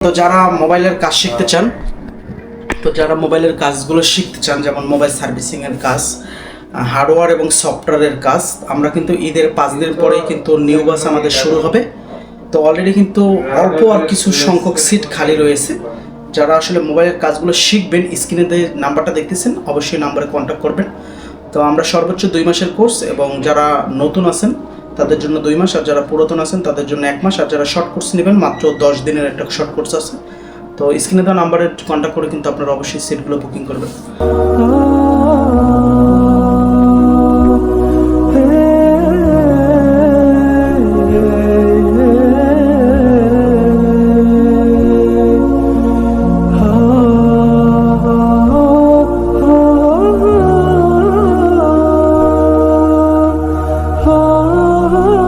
তো যারা মোবাইলের কাজ শিখতে চান, তো যারা মোবাইলের কাজগুলো শিখতে চান, যেমন মোবাইল সার্ভিসিংয়ের কাজ, হার্ডওয়্যার এবং সফটওয়্যারের কাজ, আমরা কিন্তু ঈদের পাঁচ দিন পরেই কিন্তু নিউ বাস আমাদের শুরু হবে। তো অলরেডি কিন্তু অল্প আর কিছু সংখ্যক সিট খালি রয়েছে। যারা আসলে মোবাইলের কাজগুলো শিখবেন স্ক্রিনে নাম্বারটা দেখতেছেন, অবশ্যই নাম্বারে কন্ট্যাক্ট করবেন। তো আমরা সর্বোচ্চ দুই মাসের কোর্স এবং যারা নতুন আছেন তাদের জন্য দুই মাস, আর যারা পুরাতন আছেন, তাদের জন্য এক মাস, আর যারা শর্ট কোর্স নেবেন, মাত্র দশ দিনের একটা শর্ট কোর্স আছে। তো স্ক্রিনে দেওয়া নাম্বারে কন্ট্যাক্ট করে কিন্তু আপনারা অবশ্যই সিটগুলো বুকিং করবেন। oh.